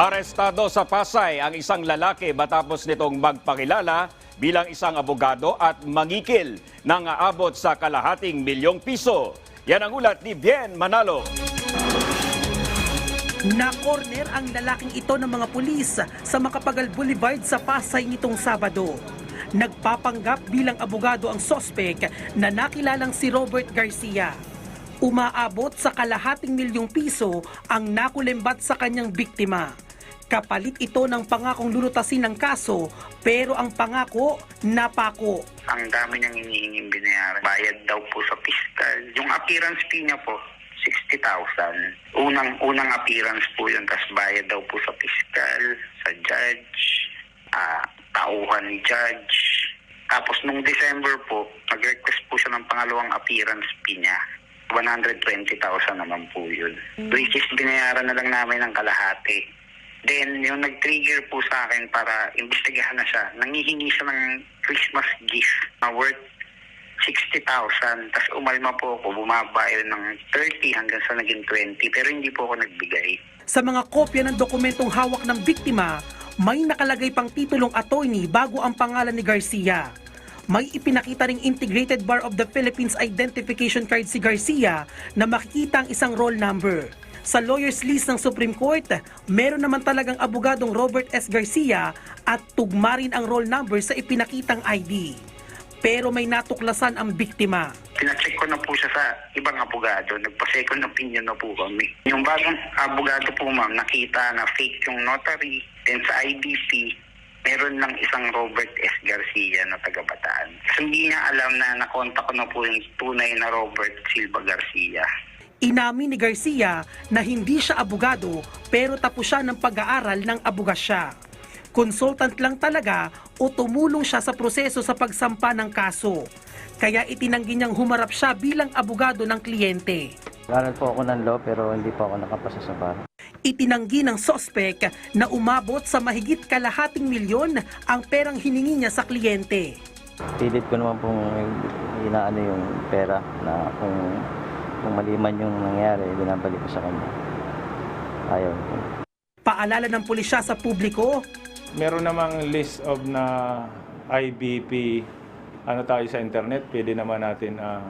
Arestado sa Pasay ang isang lalaki matapos nitong magpakilala bilang isang abogado at mangikil ng aabot sa kalahating milyong piso. Yan ang ulat ni Bien Manalo. Na-corner ang lalaking ito ng mga pulis sa Makapagal Boulevard sa Pasay nitong Sabado. Nagpapanggap bilang abogado ang sospek na nakilalang si Robert Garcia. Umaabot sa kalahating milyong piso ang nakulimbat sa kanyang biktima. Kapalit ito ng pangakong lulutasin ng kaso pero ang pangako napako. ang dami niyang hinihinging binayaran. Bayad daw po sa fiscal. Yung appearance fee niya po, 60,000. Unang unang appearance po yun, tapos bayad daw po sa fiscal, sa judge, ah, tauhan ni judge. Tapos nung December po, nag-request po siya ng pangalawang appearance fee niya. 120,000 naman po yun. Which is binayaran na lang namin ng kalahati. Then, yung nag-trigger po sa akin para imbestigahan na siya, nangihingi siya ng Christmas gift na worth 60,000. Tapos umalma po ako, bumaba yun ng 30 hanggang sa naging 20. Pero hindi po ako nagbigay. Sa mga kopya ng dokumentong hawak ng biktima, may nakalagay pang titulong attorney bago ang pangalan ni Garcia. May ipinakita ring Integrated Bar of the Philippines Identification Card si Garcia na makikita ang isang roll number. Sa lawyer's list ng Supreme Court, meron naman talagang abogadong Robert S. Garcia at tugma rin ang roll number sa ipinakitang ID. Pero may natuklasan ang biktima. Pinacheck ko na po siya sa ibang abogado. Nagpa-second opinion na po kami. Yung bagong abogado po ma'am, nakita na fake yung notary. Then sa IDP, meron lang isang Robert S. Garcia na taga-bataan. So, hindi niya alam na nakontak ko na po yung tunay na Robert Silva Garcia. Inamin ni Garcia na hindi siya abogado pero tapos siya ng pag-aaral ng abogasya. Consultant lang talaga o tumulong siya sa proseso sa pagsampa ng kaso. Kaya itinanggi niyang humarap siya bilang abogado ng kliyente. Aral po ako ng law pero hindi po ako nakapasa sa bar. Itinanggi ng sospek na umabot sa mahigit kalahating milyon ang perang hiningi niya sa kliyente. Pilit ko naman pong inaano yung pera na kung, kung mali man yung nangyari, binabalik ko sa kanya. Ayaw ko. Paalala ng pulisya sa publiko, Meron namang list of na IBP ano tayo sa internet, pwede naman natin ah,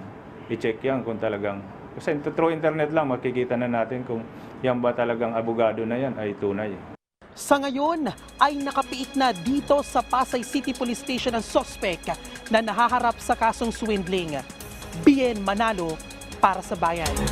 i-check yan kung talagang kasi through internet lang makikita na natin kung yan ba talagang abogado na yan ay tunay. Sa ngayon ay nakapiit na dito sa Pasay City Police Station ang sospek na nahaharap sa kasong swindling. Bien Manalo para sa bayan.